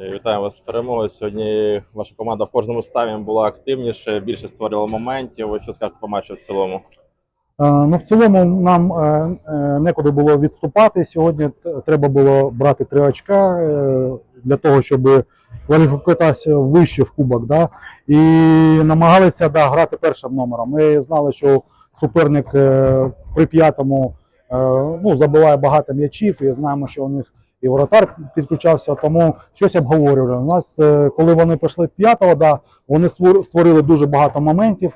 Е, Вітаю вас з перемогою. Сьогодні ваша команда в кожному ставі була активніше, більше створювала моментів. Ви що скажете по матчу в цілому? Е, Ну, в цілому нам е, некуди було відступати. Сьогодні треба було брати три очка для того, щоб кваліфікуватися вище в кубок. Да? І намагалися да, грати першим номером. Ми знали, що суперник при п'ятому ну, забиває багато м'ячів, і знаємо, що у них і воротар підключався, тому щось обговорювали. У нас, е, коли вони прийшли п'ятого, да, вони створили дуже багато моментів.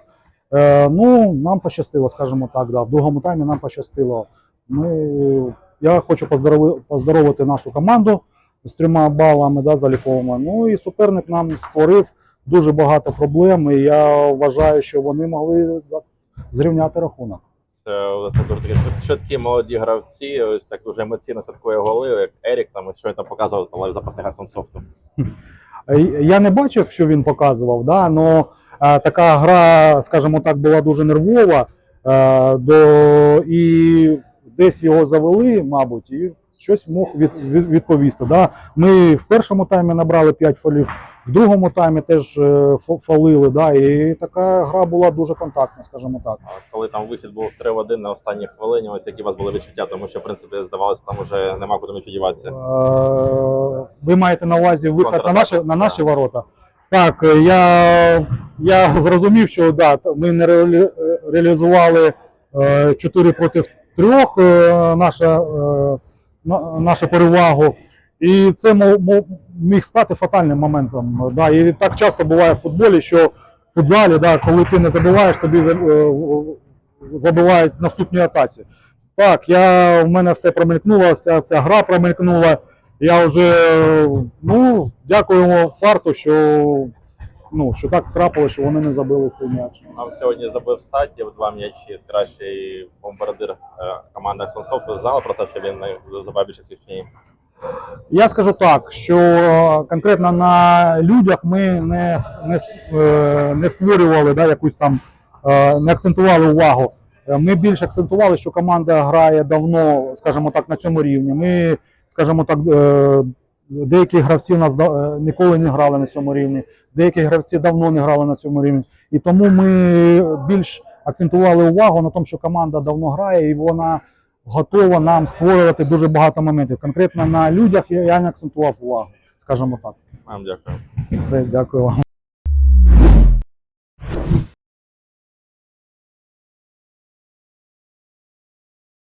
Е, ну, нам пощастило, скажімо так. Да. В другому таймі нам пощастило. Ми, я хочу поздорови, поздоровити нашу команду з трьома балами да, заліковими. Ну і суперник нам створив дуже багато проблем. І я вважаю, що вони могли зрівняти рахунок. Це у що такі швидкі молоді гравці, ось так дуже емоційно святкує голи, як Ерік там що там показував але запасний Гарсон софту. Е, Я не бачив, що він показував, да, але така гра, скажімо так, була дуже нервова. Е, до, і десь його завели, мабуть, і щось мог від, від, відповісти. Да. Ми в першому таймі набрали 5 фолів, в другому таймі теж е, фо- фолили. Да, і така гра була дуже контактна, скажімо так. А коли там вихід був 3 в 1 на останній хвилині, ось які у вас були відчуття, тому що в принципі здавалося, там вже нема куди м'ячу. Е, Ви маєте на увазі вихід на наші, на наші ворота? Так, е, я, я зрозумів, що да, ми не реалі- е, реалізували 4 проти 3 наша, е, нашу перевагу. І це міг стати фатальним моментом. Да. І так часто буває в футболі, що в футзалі, да, коли ти не забуваєш, тобі е, забувають в атаці. Так, я, в мене все промелькнуло, вся ця гра промелькнула. Я вже ну, дякуємо фарту, що, ну, що так трапилося, що вони не забили цей м'яч. Нам сьогодні забив статів два м'ячі. Кращий бомбардир е, команди Гарсон Софт. Ви знали про це, що він не забив більше свічні. Я скажу так, що конкретно на людях ми не, не, е, не створювали да, якусь там, е, не акцентували увагу. Е, Ми більш акцентували, що команда грає давно, скажімо так, на цьому рівні. Ми, скажімо так, е, деякі гравці у нас е, ніколи не грали на цьому рівні, деякі гравці давно не грали на цьому рівні. І тому ми більш акцентували увагу на тому, що команда давно грає і вона готова нам створювати дуже багато моментів. Конкретно на людях я не акцентував увагу, скажімо так. Вам дякую. Все, дякую вам.